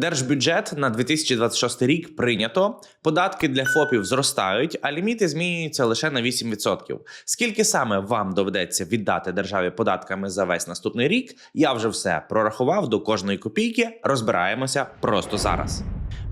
Держбюджет на 2026 рік прийнято. Податки для ФОПів зростають, а ліміти змінюються лише на 8%. Скільки саме вам доведеться віддати державі податками за весь наступний рік? Я вже все прорахував до кожної копійки. Розбираємося просто зараз.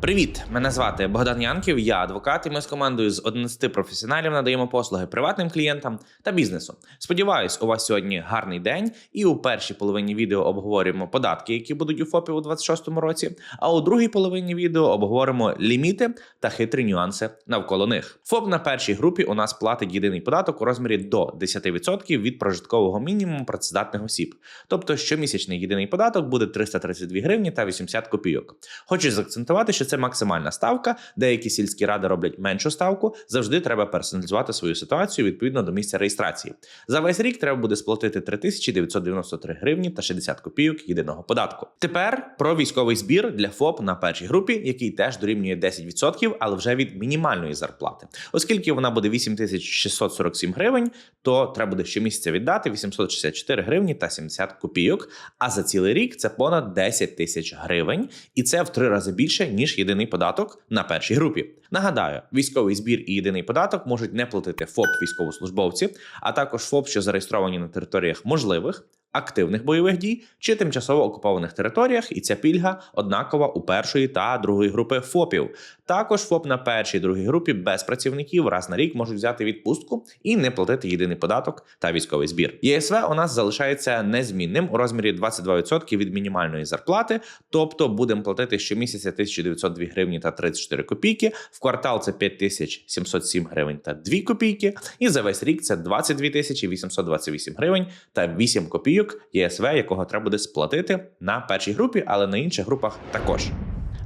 Привіт, мене звати Богдан Янків. Я адвокат, і ми з командою з 11 професіоналів надаємо послуги приватним клієнтам та бізнесу. Сподіваюсь, у вас сьогодні гарний день, і у першій половині відео обговорюємо податки, які будуть у ФОПі у 26-му році. А у другій половині відео обговоримо ліміти та хитрі нюанси навколо них. ФОП на першій групі у нас платить єдиний податок у розмірі до 10% від прожиткового мінімуму працездатних осіб. Тобто щомісячний єдиний податок буде 332 гривні та 80 копійок. Хочу заакцентувати, що це максимальна ставка. Деякі сільські ради роблять меншу ставку. Завжди треба персоналізувати свою ситуацію відповідно до місця реєстрації. За весь рік треба буде сплатити 3993 гривні та 60 копійок єдиного податку. Тепер про військовий збір для ФОП на першій групі, який теж дорівнює 10%, але вже від мінімальної зарплати. Оскільки вона буде 8647 гривень, то треба буде щомісяця віддати 864 гривні та 70 копійок. А за цілий рік це понад 10 тисяч гривень, і це в три рази більше ніж єдиний податок на першій групі. Нагадаю, військовий збір і єдиний податок можуть не платити ФОП військовослужбовці, а також ФОП, що зареєстровані на територіях можливих. Активних бойових дій чи тимчасово окупованих територіях, і ця пільга однакова у першої та другої групи ФОПів. Також ФОП на першій другій групі без працівників раз на рік можуть взяти відпустку і не платити єдиний податок та військовий збір. ЄСВ у нас залишається незмінним у розмірі 22% від мінімальної зарплати, тобто будемо платити щомісяця 1902 гривні та 34 копійки. В квартал це 5707 гривень та 2 копійки. І за весь рік це 22 тисячі 828 гривень та 8 копійок ЄСВ, якого треба буде сплатити на першій групі, але на інших групах також.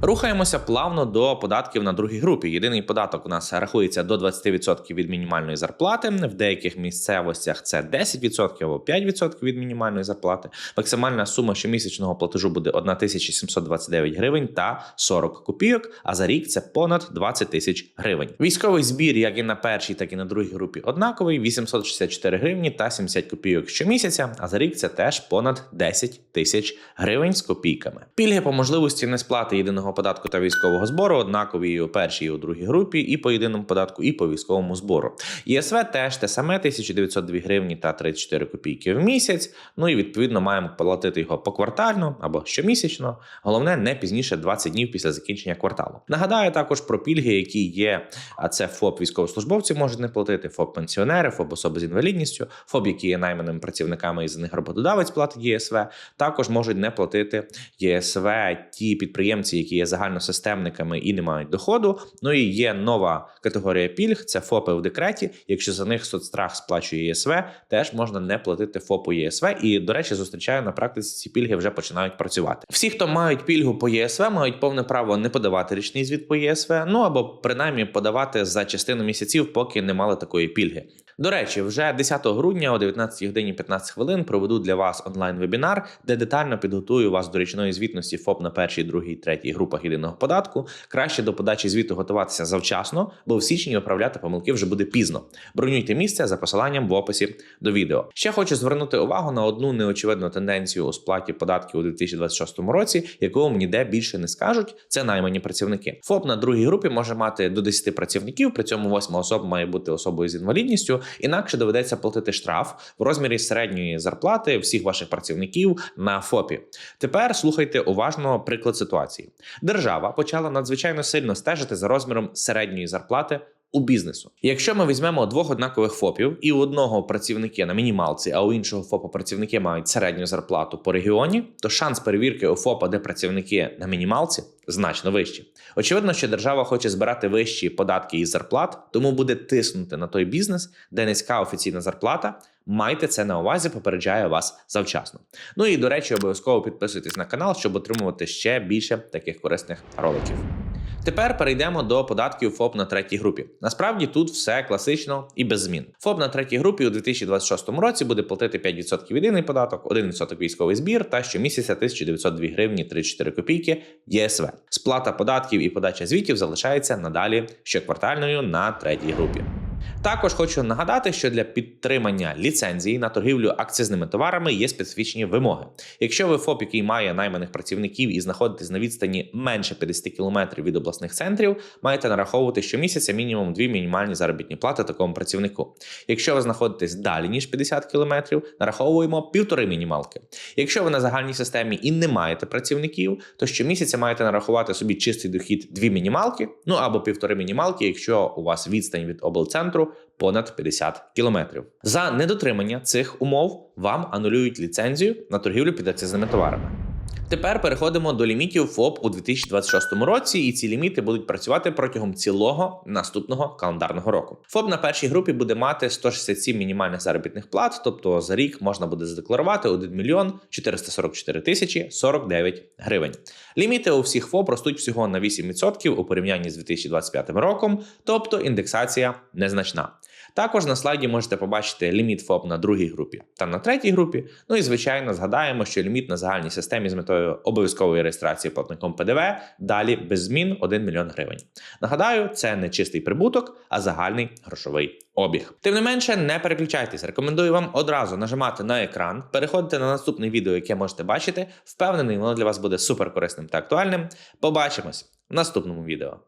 Рухаємося плавно до податків на другій групі. Єдиний податок у нас рахується до 20% від мінімальної зарплати. В деяких місцевостях це 10% або 5% від мінімальної зарплати. Максимальна сума щомісячного платежу буде 1729 гривень та 40 копійок. А за рік це понад 20 тисяч гривень. Військовий збір, як і на першій, так і на другій групі, однаковий: 864 гривні та 70 копійок щомісяця. А за рік це теж понад 10 тисяч гривень з копійками. Пільги по можливості несплати єдиного податку та військового збору однакові і у першій, і у другій групі, і по єдиному податку, і по військовому збору. ЄСВ теж те саме 1902 гривні та 34 копійки в місяць. Ну і відповідно маємо платити його поквартально або щомісячно. Головне не пізніше 20 днів після закінчення кварталу. Нагадаю також про пільги, які є. А це ФОП військовослужбовці можуть не платити, ФОП пенсіонери, ФОП особи з інвалідністю, ФОП, які є найманими працівниками і за них роботодавець платить ЄСВ. Також можуть не платити ЄСВ ті підприємці, які є загальносистемниками і не мають доходу. Ну і є нова категорія пільг: це ФОПи в декреті. Якщо за них соцстрах сплачує ЄСВ, теж можна не платити ФОПу ЄСВ. І, до речі, зустрічаю на практиці ці пільги вже починають працювати. Всі, хто мають пільгу по ЄСВ, мають повне право не подавати річний звіт по ЄСВ, ну або принаймні подавати за частину місяців, поки не мали такої пільги. До речі, вже 10 грудня о 19 годині 15 хвилин проведу для вас онлайн-вебінар, де детально підготую вас до річної звітності ФОП на першій, другій, третій групах єдиного податку. Краще до подачі звіту готуватися завчасно, бо в січні виправляти помилки вже буде пізно. Бронюйте місце за посиланням в описі до відео. Ще хочу звернути увагу на одну неочевидну тенденцію у сплаті податків у 2026 році, вам ніде більше не скажуть. Це наймані працівники. ФОП на другій групі може мати до 10 працівників, при цьому восьма особа має бути особою з інвалідністю. Інакше доведеться платити штраф в розмірі середньої зарплати всіх ваших працівників на ФОПі. Тепер слухайте уважно приклад ситуації. Держава почала надзвичайно сильно стежити за розміром середньої зарплати. У бізнесу, якщо ми візьмемо двох однакових ФОПів, і у одного працівники на мінімалці, а у іншого ФОПа працівники мають середню зарплату по регіоні, то шанс перевірки у ФОПа, де працівники на мінімалці, значно вищі. Очевидно, що держава хоче збирати вищі податки і зарплат, тому буде тиснути на той бізнес, де низька офіційна зарплата. Майте це на увазі, попереджає вас завчасно. Ну і до речі, обов'язково підписуйтесь на канал, щоб отримувати ще більше таких корисних роликів. Тепер перейдемо до податків ФОП на третій групі. Насправді тут все класично і без змін. ФОП на третій групі у 2026 році буде платити 5% єдиний податок, 1% військовий збір та щомісяця 1902 гривні 34 копійки ЄСВ. Сплата податків і подача звітів залишається надалі щоквартальною на третій групі. Також хочу нагадати, що для підтримання ліцензії на торгівлю акцизними товарами є специфічні вимоги. Якщо ви ФОП, який має найманих працівників і знаходитесь на відстані менше 50 км від обласних центрів, маєте нараховувати щомісяця мінімум дві мінімальні заробітні плати такому працівнику. Якщо ви знаходитесь далі ніж 50 км, нараховуємо півтори мінімалки. Якщо ви на загальній системі і не маєте працівників, то щомісяця маєте нарахувати собі чистий дохід дві мінімалки, ну або півтори мінімалки, якщо у вас відстань від облцентру понад 50 кілометрів. За недотримання цих умов вам анулюють ліцензію на торгівлю підакцизними товарами. Тепер переходимо до лімітів ФОП у 2026 році, і ці ліміти будуть працювати протягом цілого наступного календарного року. ФОП на першій групі буде мати 167 мінімальних заробітних плат, тобто за рік можна буде задекларувати 1 мільйон 444 тисячі 49 гривень. Ліміти у всіх ФОП ростуть всього на 8% у порівнянні з 2025 роком, тобто індексація незначна. Також на слайді можете побачити ліміт ФОП на другій групі та на третій групі. Ну і звичайно згадаємо, що ліміт на загальній системі з метою обов'язкової реєстрації платником ПДВ далі без змін 1 мільйон гривень. Нагадаю, це не чистий прибуток, а загальний грошовий обіг. Тим не менше, не переключайтесь. Рекомендую вам одразу нажимати на екран, переходити на наступне відео, яке можете бачити. Впевнений, воно для вас буде супер корисним та актуальним. Побачимось в наступному відео.